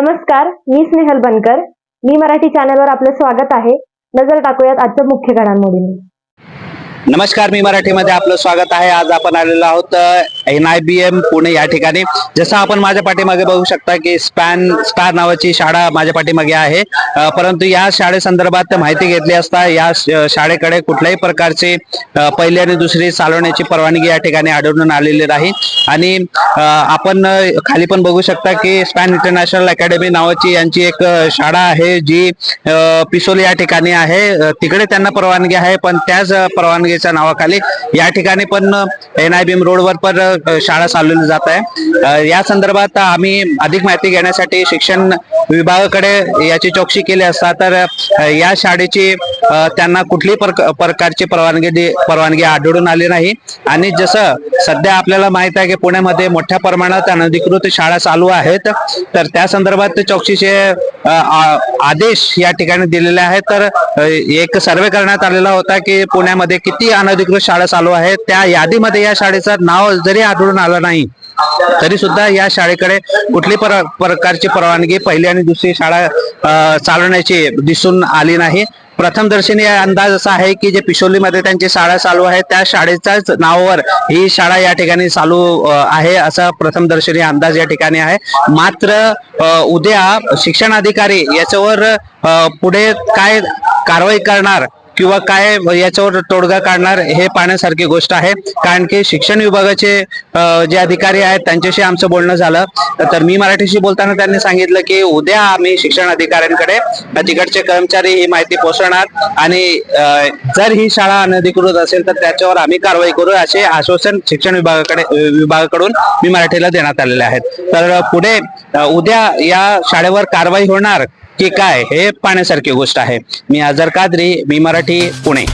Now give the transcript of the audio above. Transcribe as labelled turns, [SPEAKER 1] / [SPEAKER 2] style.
[SPEAKER 1] नमस्कार मी स्नेहल बनकर. मी मराठी चॅनलवर आपलं स्वागत आहे. नजर टाकूयात आजच्या मुख्य घडामोडींनी.
[SPEAKER 2] नमस्कार मी मराठीमध्ये आपलं स्वागत आहे. आज आपण आलेलो आहोत N I B M Pune या ठिकाणी. जसं आपण माझ्या पाठीमागे बघू शकता की स्पॅन स्टार नावाची शाळा माझ्या पाठीमागे आहे. परंतु या शाळेसंदर्भात माहिती घेतली असता या श- शाळेकडे कुठल्याही प्रकारची पहिली आणि दुसरी चालवण्याची परवानगी या ठिकाणी आढळून आलेली नाही. आणि आपण खाली पण बघू शकता की स्पॅन इंटरनॅशनल अकॅडमी नावाची यांची एक शाळा आहे जी पिसोली या ठिकाणी आहे. तिकडे त्यांना परवानगी आहे पण त्याच परवानगीच्या नावाखाली या ठिकाणी पण एन आय बी एम रोडवर पण शाळा चालवली जात आहे. या संदर्भात आम्ही अधिक माहिती घेण्यासाठी शिक्षण विभागाकडे याची चौकशी केली असता तर या शाळेची त्यांना कुठलीही प्रक- प्रकारची परवानगी दे- परवानगी आढळून आली नाही. आणि जसं सध्या आपल्याला माहीत आहे की पुण्यामध्ये मोठ्या प्रमाणात अनधिकृत शाळा चालू आहेत तर त्या संदर्भात चौकशीचे आदेश या ठिकाणी दिलेले आहेत. तर एक सर्वे करण्यात आलेला होता की पुण्यामध्ये किती अनधिकृत शाळा चालू आहेत त्या यादीमध्ये या शाळेचं नाव जरी आढळून आलं नाही तरी सुद्धा या शाळेकडे कुठली पर- प्रकारची परवानगी पहिली आणि दुसरी शाळा चालवण्याची दिसून आली नाही. प्रथम दर्शनी अंदाज असा आहे की जे पिशोलीमध्ये त्यांची शाळा चालू आहे त्या शाळेच्याच नावावर ही शाळा या ठिकाणी चालू आहे असा प्रथम दर्शनी अंदाज या ठिकाणी आहे. मात्र उद्या शिक्षण अधिकारी याच्यावर पुढे काय कारवाई करणार किंवा काय याच्यावर तोडगा काढणार हे पाहण्यासारखी गोष्ट आहे. कारण की शिक्षण विभागाचे जे अधिकारी आहेत त्यांच्याशी आमचं बोलणं झालं. तर मी मराठीशी बोलताना त्यांनी सांगितलं की उद्या आम्ही शिक्षण अधिकाऱ्यांकडे तिकडचे कर्मचारी ही माहिती पोहोचवणार. आणि जर ही शाळा अनधिकृत असेल तर त्याच्यावर आम्ही कारवाई करू असे आश्वासन शिक्षण विभागाकडे विभागाकडून मी मराठीला देण्यात आलेले आहेत. तर पुढे उद्या या शाळेवर कारवाई होणार की काय हे पाहण्यासारखी गोष्ट आहे. मी आझर कादरी मी मराठी पुणे.